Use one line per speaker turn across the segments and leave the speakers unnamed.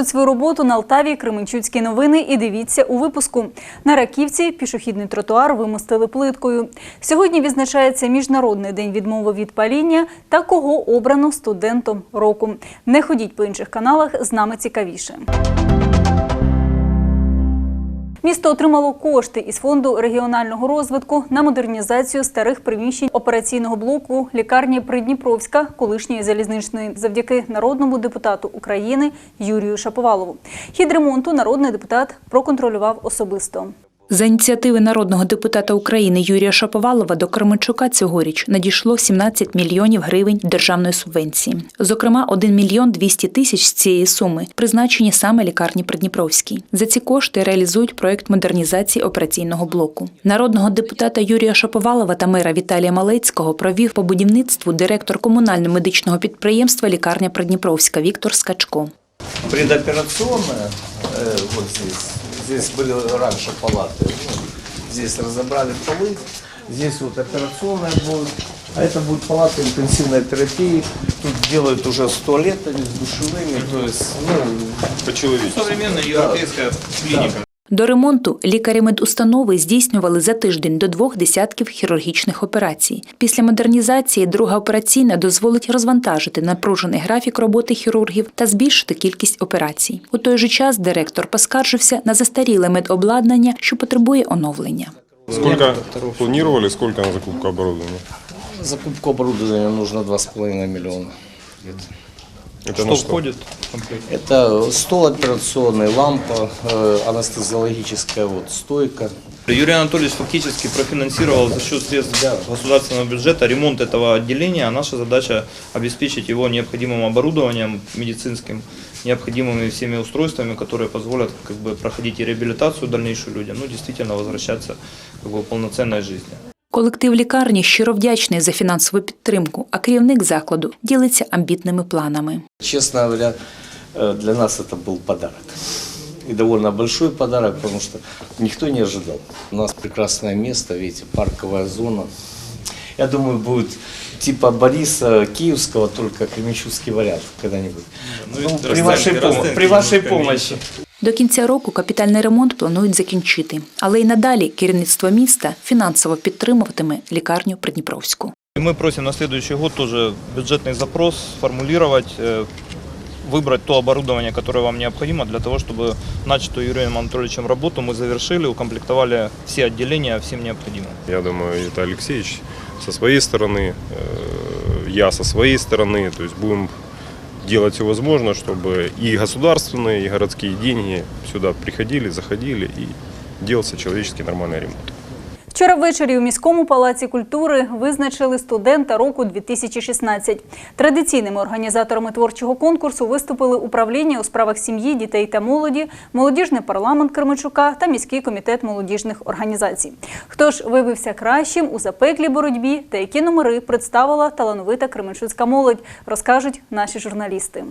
Продовжують свою роботу на Алтаві Кременчуцькі новини і дивіться у випуску. На Раківці пішохідний тротуар вимостили плиткою. Сьогодні відзначається Міжнародний день відмови від паління та кого обрано студентом року. Не ходіть по інших каналах, з нами цікавіше. Місто отримало кошти із фонду регіонального розвитку на модернізацію старих приміщень операційного блоку лікарні Придніпровська, колишньої залізничної, завдяки народному депутату України Юрію Шаповалову. Хід ремонту народний депутат проконтролював особисто.
За ініціативи народного депутата України Юрія Шаповалова до Кременчука цьогоріч надійшло 17 мільйонів гривень державної субвенції. Зокрема, 1 мільйон 200 тисяч з цієї суми призначені саме лікарні Придніпровській. За ці кошти реалізують проект модернізації операційного блоку. Народного депутата Юрія Шаповалова та мера Віталія Малецького провів по будівництву директор комунально-медичного підприємства лікарня Придніпровська Віктор Скачко.
предоперационная, э, вот здесь, были раньше палаты, ну, здесь разобрали полы, здесь вот операционная будет, а это будет палата интенсивной терапии, тут делают уже с туалетами, с душевыми, то есть, ну,
Современная европейская клиника.
До ремонту лікарі медустанови здійснювали за тиждень до двох десятків хірургічних операцій. Після модернізації друга операційна дозволить розвантажити напружений графік роботи хірургів та збільшити кількість операцій. У той же час директор поскаржився на застаріле медобладнання, що потребує оновлення.
Сколько планировали, сколько на закупку оборудования?
закупку оборудования нужно 2,5 миллиона. где-то.
Это
Что входит в комплект?
Это стол операционный, лампа, э, анестезиологическая вот стойка.
Юрий Анатольевич фактически профинансировал за счет средств государственного бюджета ремонт этого отделения, а наша задача обеспечить его необходимым оборудованием медицинским, необходимыми всеми устройствами, которые позволят как бы, проходить и реабилитацию дальнейшую людям, ну, действительно возвращаться как бы, к полноценной жизни.
Колектив лікарні щиро вдячний за фінансову підтримку, а керівник закладу ділиться амбітними планами.
Честно говоря, э, для нас это был подарок. И довольно большой подарок, потому что никто не ожидал. У нас прекрасное место, видите, парковая зона. Я думаю, будет типа Бориса Киевского, только кременчугский вариант когда-нибудь.
Ну,
Ну,
и
при
расценки,
вашей, помо-
расценки
при вашей
немножко
помощи.
До кінця року капітальний ремонт планують закінчити, але й надалі керівництво міста фінансово підтримуватиме лікарню Придніпровську.
И мы просим на следующий год тоже бюджетный запрос сформулировать, э, выбрать то оборудование, которое вам необходимо для того, чтобы начатую Юрием Анатольевичем работу мы завершили, укомплектовали все отделения всем необходимым.
Я думаю, это Алексеевич со своей стороны, э, я со своей стороны. То есть будем делать все возможное, чтобы и государственные, и городские деньги сюда приходили, заходили и делался человеческий нормальный ремонт.
Вчора ввечері у міському палаці культури визначили студента року 2016. Традиційними організаторами творчого конкурсу виступили управління у справах сім'ї, дітей та молоді, молодіжний парламент Кременчука та міський комітет молодіжних організацій. Хто ж виявився кращим у запеклій боротьбі та які номери представила талановита кременчуцька молодь, розкажуть наші журналісти.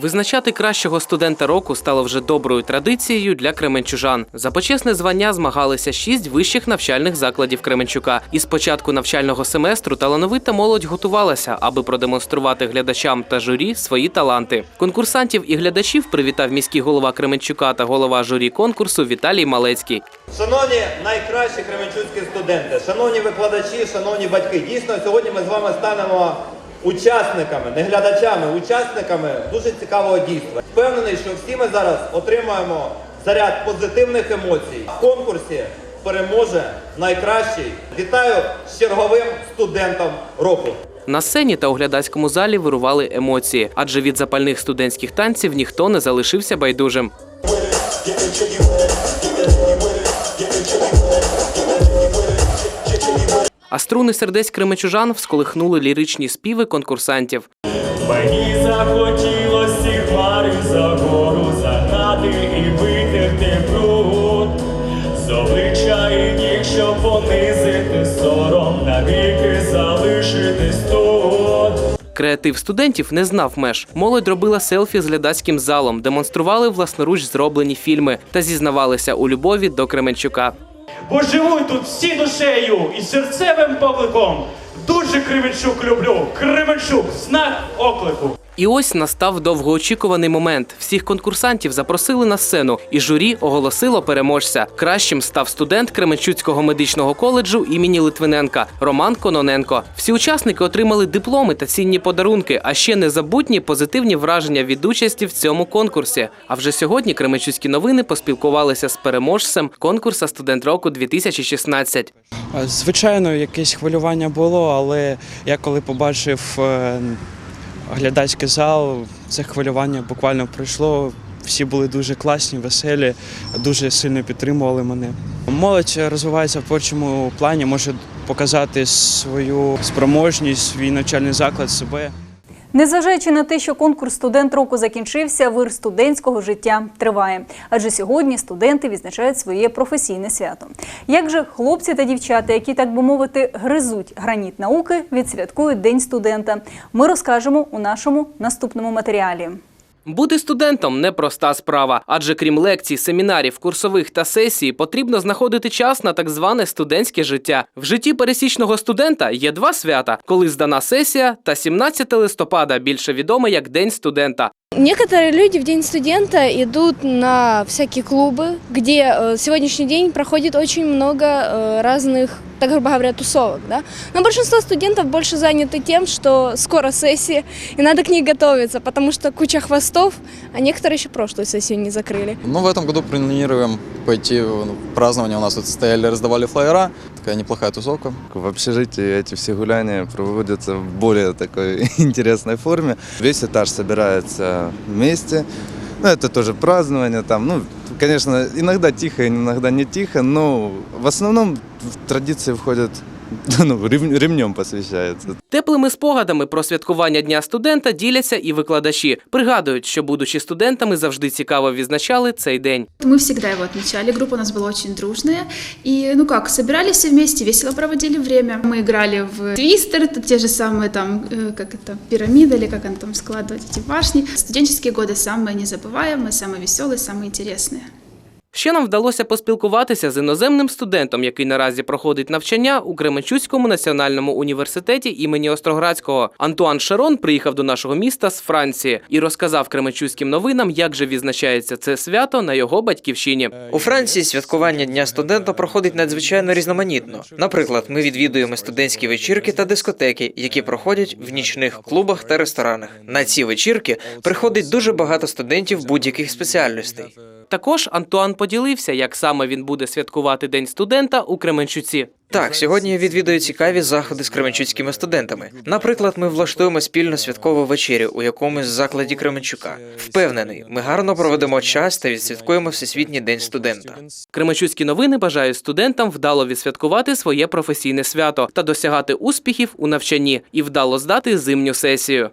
Визначати кращого студента року стало вже доброю традицією для кременчужан. За почесне звання змагалися шість вищих навчальних закладів Кременчука. І з початку навчального семестру талановита молодь готувалася, аби продемонструвати глядачам та журі свої таланти. Конкурсантів і глядачів привітав міський голова Кременчука та голова журі конкурсу Віталій Малецький.
Шановні найкращі кременчуцькі студенти, шановні викладачі, шановні батьки, дійсно сьогодні ми з вами станемо учасниками, не глядачами, учасниками дуже цікавого дійства. Впевнений, що всі ми зараз отримаємо заряд позитивних емоцій. В конкурсі переможе найкращий. Вітаю з черговим студентом року.
На сцені та у глядацькому залі вирували емоції, адже від запальних студентських танців ніхто не залишився байдужим. А струни сердець кременчужан всколихнули ліричні співи конкурсантів.
Мені захотілось ці хмари за гору загнати і витерти бруд з обличчя і ніг, щоб понизити сором, навіки залишитись тут.
Креатив студентів не знав меж. Молодь робила селфі з глядацьким залом, демонстрували власноруч зроблені фільми та зізнавалися у любові до Кременчука.
Бо живуть тут всі душею і серцевим покликом. Дуже Кременчук люблю. Кременчук, знак оклику.
І ось настав довгоочікуваний момент. Всіх конкурсантів запросили на сцену, і журі оголосило переможця. Кращим став студент Кременчуцького медичного коледжу імені Литвиненка Роман Кононенко. Всі учасники отримали дипломи та цінні подарунки, а ще незабутні позитивні враження від участі в цьому конкурсі. А вже сьогодні Кременчуцькі новини поспілкувалися з переможцем конкурсу Студент року 2016.
Е, Звичайно, якесь хвилювання було, але я коли побачив е, глядацький зал, це хвилювання буквально пройшло. Всі були дуже класні, веселі, дуже сильно підтримували мене. Молодь розвивається в творчому плані, може показати свою спроможність, свій навчальний заклад, себе.
Незважаючи на те, що конкурс студент року закінчився, вир студентського життя триває. Адже сьогодні студенти відзначають своє професійне свято. Як же хлопці та дівчата, які так би мовити, гризуть граніт науки, відсвяткують День студента? Ми розкажемо у нашому наступному матеріалі.
Бути студентом непроста справа, адже крім лекцій, семінарів, курсових та сесій, потрібно знаходити час на так зване студентське життя. В житті пересічного студента є два свята: коли здана сесія та 17 листопада, більше відоме як День студента.
Некоторые люди в День студента идут на всякие клубы, где э, сегодняшний день проходит очень много э, разных, так грубо говоря, тусовок. Да? Но большинство студентов больше заняты тем, что скоро сессия, и надо к ней готовиться, потому что куча хвостов, а некоторые еще прошлую сессию не закрыли.
Ну, в этом году планируем пойти в празднование. У нас тут стояли, раздавали флайера. Такая неплохая тусовка.
В общежитии эти все гуляния проводятся в более такой интересной форме. Весь этаж собирается вместе. Ну, это тоже празднование там. Ну, конечно, иногда тихо, иногда не тихо, но в основном в традиции входят, ну, рем- ремнем посвящается.
Теплими спогадами про святкування Дня студента діляться і викладачі. Пригадують, що, будучи студентами, завжди цікаво відзначали цей день.
Мы всегда его отмечали, группа у нас была очень дружная. И, ну как, собирались все вместе, весело проводили время. Мы играли в твистер, это те же самые там, э, как это, пирамиды или как они там складывать эти башни. Студенческие годы самые незабываемые, самые веселые, самые интересные.
Ще нам вдалося поспілкуватися з іноземним студентом, який наразі проходить навчання у Кременчуцькому національному університеті імені Остроградського. Антуан Шарон приїхав до нашого міста з Франції і розказав кременчуцьким новинам, як же відзначається це свято на його батьківщині.
У Франції святкування Дня студента проходить надзвичайно різноманітно. Наприклад, ми відвідуємо студентські вечірки та дискотеки, які проходять в нічних клубах та ресторанах. На ці вечірки приходить дуже багато студентів будь-яких спеціальностей.
Також Антуан поділився, як саме він буде святкувати День студента у Кременчуці.
Так, сьогодні я відвідую цікаві заходи з кременчуцькими студентами. Наприклад, ми влаштуємо спільну святкову вечерю у якомусь закладі Кременчука. Впевнений, ми гарно проведемо час та відсвяткуємо Всесвітній день студента.
Кременчуцькі новини бажають студентам вдало відсвяткувати своє професійне свято та досягати успіхів у навчанні і вдало здати зимню сесію.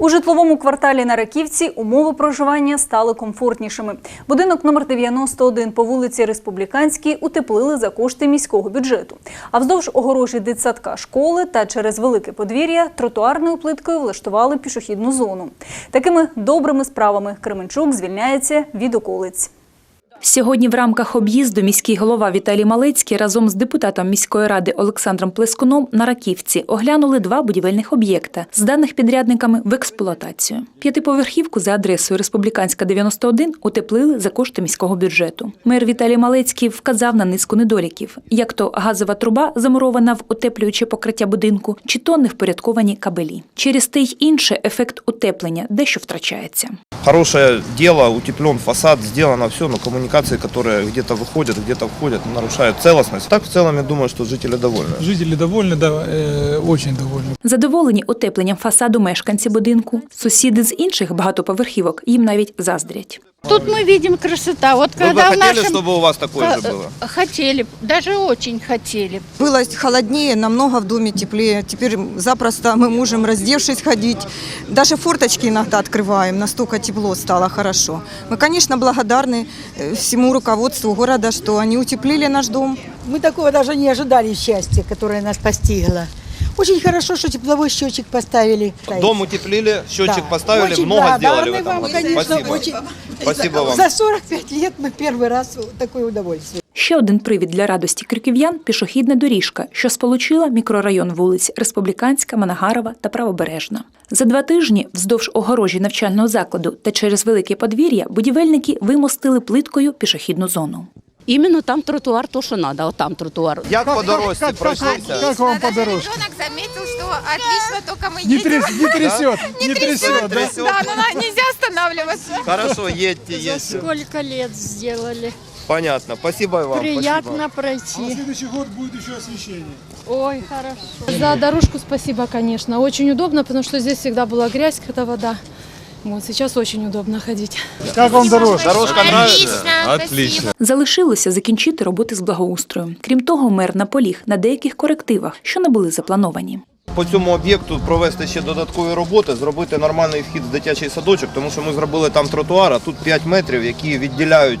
У житловому кварталі на Раківці умови проживання стали комфортнішими. Будинок номер 91 по вулиці Республіканській утеплили за кошти міського бюджету. А вздовж огорожі дитсадка школи та через велике подвір'я тротуарною плиткою влаштували пішохідну зону. Такими добрими справами Кременчук звільняється від околиць.
Сьогодні в рамках об'їзду міський голова Віталій Малецький разом з депутатом міської ради Олександром Плескуном на Раківці оглянули два будівельних об'єкта, зданих підрядниками в експлуатацію. П'ятиповерхівку за адресою Республіканська 91 утеплили за кошти міського бюджету. Мер Віталій Малецький вказав на низку недоліків, як то газова труба замурована в утеплююче покриття будинку, чи то невпорядковані кабелі. Через те й інше ефект утеплення дещо втрачається.
Хорошее дело, утеплен фасад, сделано все, но коммуникации, которые где-то выходят, где-то входят, нарушают целостность. Так в целом я думаю, что жители довольны.
Жители довольны, да, э, очень довольны.
Задоволені утепленням фасаду мешканці будинку. Сусіди з інших багатоповерхівок їм навіть заздрять.
Тут мы видим красота. Вот
Вы бы
когда в
хотели,
нашем...
чтобы у вас такое же
Х-
было?
Хотели, даже очень хотели.
Было холоднее, намного в доме теплее. Теперь запросто мы можем, раздевшись, ходить. Даже форточки иногда открываем, настолько тепло стало хорошо. Мы, конечно, благодарны э, всему руководству города, что они утеплили наш дом.
Мы такого даже не ожидали счастья, которое нас постигло. Очень хорошо, что тепловой счетчик поставили.
Дом утеплили, счетчик
Да.
поставили,
Очень
много сделали в этом
вам, конечно,
Спасибо.
очень.
Спасибо вам.
За 45 лет мы первый раз такое удовольствие.
Ще один привід для радості криків'ян – пішохідна доріжка, що сполучила мікрорайон вулиць Республіканська, Манагарова та Правобережна. За два тижні вздовж огорожі навчального закладу та через велике подвір'я будівельники вимостили плиткою пішохідну зону.
Іменно там тротуар, то, що треба, от там тротуар.
Як по пройшлися?
Как вам по дорожке?
Ребенок заметил, что отлично, только мы
Не, тряс- не трясет, не трясет, да?
Трясет?
Да, но нельзя останавливаться.
Хорошо, едьте, едьте.
Сколько лет сделали.
Понятно. Спасибо вам. спасибо.
пройти.
На следующий год будет еще освещение.
Ой, хорошо. За дорожку спасибо, конечно. Очень удобно, потому что здесь всегда была грязь, когда вода. Вот сейчас очень удобно ходить.
Как вам дорожка?
Дорожка нравится?
Отлично.
Залишилося закінчити роботи з благоустрою. Крім того, мер наполіг на деяких корективах, що не були заплановані.
По цьому об'єкту провести ще додаткові роботи, зробити нормальний вхід в дитячий садочок, тому що ми зробили там тротуар, а тут 5 метрів, які відділяють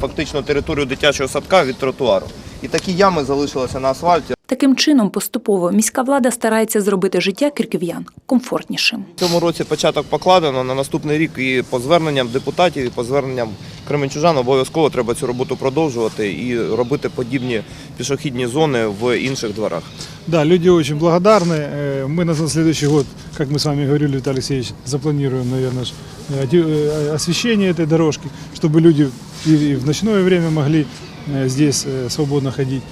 фактично територію дитячого садка від тротуару. І такі ями залишилися на асфальті.
Таким чином, поступово міська влада старається зробити життя кірків'ян комфортнішим.
В цьому році початок покладено на наступний рік і по зверненням депутатів, і по зверненням кременчужан обов'язково треба цю роботу продовжувати і робити подібні пішохідні зони в інших дворах.
Да, люди очень благодарны. Э, Мы на следующий год, как мы с вами говорили, Виталий Алексеевич, запланируем, наверное, ж, э, ди- э, освещение этой дорожки, чтобы люди и и в ночное время могли э, здесь э, свободно ходить.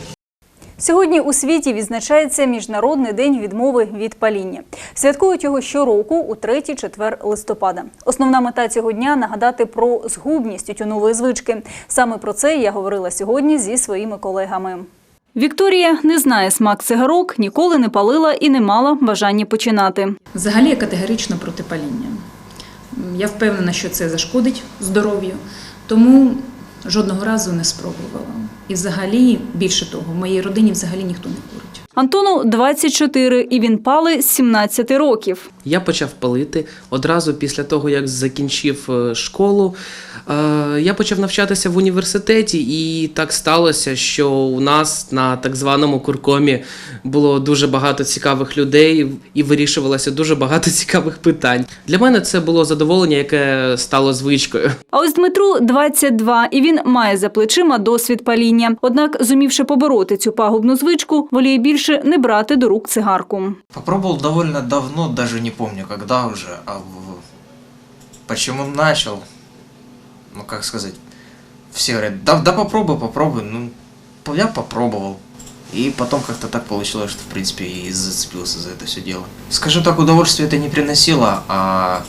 Сьогодні у світі відзначається Міжнародний день відмови від паління. Святкують його щороку у 3-4 листопада. Основна мета цього дня нагадати про згубність тютюнової звички. Саме про це я говорила сьогодні зі своїми колегами. Вікторія не знає смак цигарок, ніколи не палила і не мала бажання починати.
Взагалі я категорично проти паління. Я впевнена, що це зашкодить здоров'ю, тому жодного разу не спробувала. І взагалі, більше того, в моїй родині взагалі ніхто не курить.
Антону 24, і він пали з 17 років.
Я почав палити одразу після того, як закінчив е, школу. Е, Я почав навчатися в університеті, і так сталося, що у нас на так званому куркомі було дуже багато цікавих людей і вирішувалося дуже багато цікавих питань. Для мене це було задоволення, яке стало звичкою.
А ось Дмитру 22, і він має за плечима досвід паління. Однак, зумівши побороти цю пагубну звичку, воліє більше не брати до рук цигарку.
Попробовал довольно давно, даже не помню, когда уже, а в- почему начал, ну как сказать, все говорят, да, да попробуй, попробуй, ну по- я попробовал. И потом как-то так получилось, что в принципе и зацепился за это все дело. Скажу так, удовольствие это не приносило, а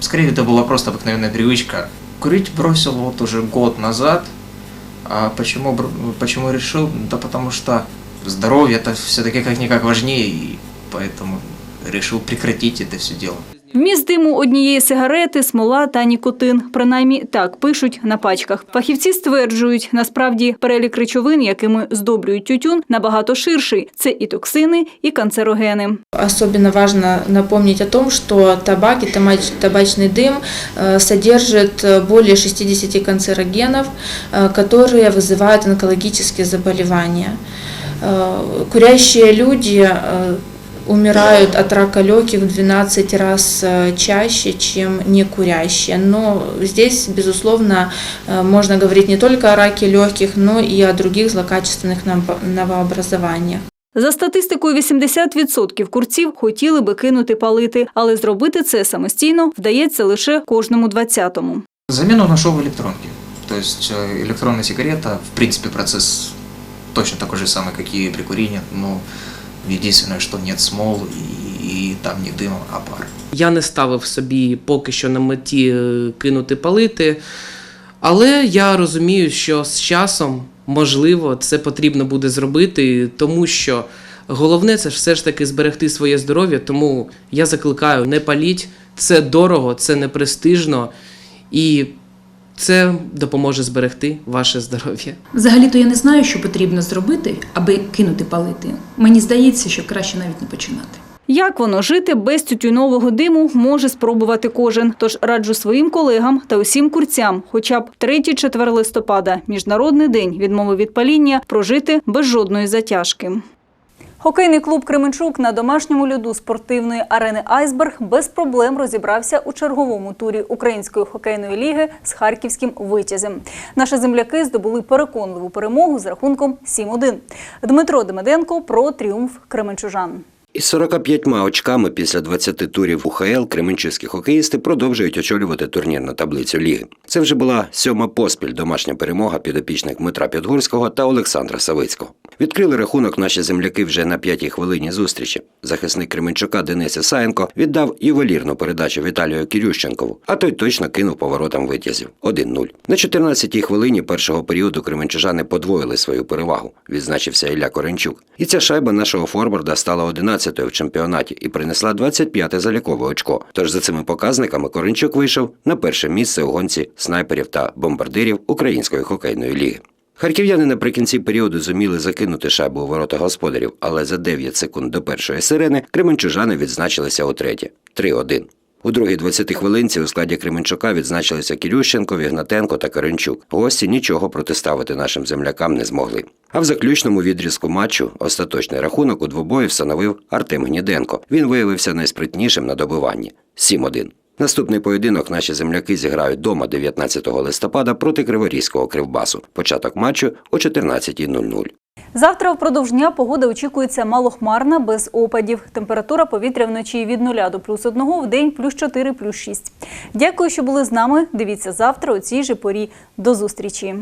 скорее это была просто обыкновенная привычка. Курить бросил вот уже год назад. А почему, бр- почему решил? Да потому что здоровье это все-таки как-никак важнее, и поэтому решил прекратить это все дело.
Вміст диму однієї сигарети, смола та нікотин. Принаймні так пишуть на пачках. Фахівці стверджують, насправді перелік речовин, якими здоблюють тютюн, набагато ширший. Це і токсини, і канцерогени.
Особенно важно напомнить о том, что табак и табач- табачный дым э, содержит э, более 60 канцерогенов, э, которые вызывают онкологические заболевания. Э, Курящие люди э, умирают от рака легких в 12 раз э, чаще, чем не курящие. Но здесь, безусловно, э, можно говорить не только о раке легких, но и о других злокачественных ново- новообразованиях.
За статистикою, 80% курців хотіли би кинути палити, але зробити це самостійно вдається лише кожному двадцятому.
Замену нашел в электронке. То есть э, электронная сигарета, в принципе, процесс точно такой же самый, как и при курении, но единственное, что нет смол и, и там не дыма, а пар.
Я не ставив собі поки що на меті е, кинути палити, але я розумію, що з часом, можливо, це потрібно буде зробити, тому що головне це все ж таки зберегти своє здоров'я. Тому я закликаю, не паліть, це дорого, це не престижно і це допоможе зберегти ваше здоров'я.
Взагалі-то я не знаю, що потрібно зробити, аби кинути палити. Мені здається, що краще навіть не починати.
Як воно жити без тютюнового диму може спробувати кожен. Тож раджу своїм колегам та усім курцям, хоча б 3-4 листопада, міжнародний день відмови від паління, прожити без жодної затяжки. Хокейний клуб Кременчук на домашньому льоду спортивної арени Айсберг без проблем розібрався у черговому турі Української хокейної ліги з харківським витязем. Наші земляки здобули переконливу перемогу з рахунком 7-1. Дмитро Демеденко про тріумф кременчужан.
Із 45 очками після 20 турів УХЛ кременчуцькі хокеїсти продовжують очолювати турнірну таблицю ліги. Це вже була сьома поспіль домашня перемога підопічних Дмитра Підгурського та Олександра Савицького. Відкрили рахунок наші земляки вже на п'ятій хвилині зустрічі. Захисник Кременчука Денис Ісаєнко віддав ювелірну передачу Віталію Кірющенкову, а той точно кинув поворотом витязів 1-0. На 14-й хвилині першого періоду кременчужани подвоїли свою перевагу. Відзначився Ілля Коренчук. І ця шайба нашого форварда стала 11-ю в чемпіонаті і принесла 25-те залікове очко. Тож за цими показниками Коренчук вийшов на перше місце у гонці снайперів та бомбардирів Української хокейної ліги. Харків'яни наприкінці періоду зуміли закинути шайбу у ворота господарів, але за 9 секунд до першої сирени кременчужани відзначилися у третє 3-1. У другій 20 хвилинці у складі Кременчука відзначилися Кірющенко, Вігнатенко та Коренчук. Гості нічого протиставити нашим землякам не змогли. А в заключному відрізку матчу остаточний рахунок у двобої встановив Артем Гніденко. Він виявився найспритнішим на добиванні 7-1. Наступний поєдинок наші земляки зіграють дома 19 листопада проти Криворізького кривбасу. Початок матчу о 14.00.
Завтра впродовж дня погода очікується малохмарна, без опадів. Температура повітря вночі від 0 до плюс 1, в день плюс 4, плюс 6. Дякую, що були з нами. Дивіться завтра у цій же порі. До зустрічі.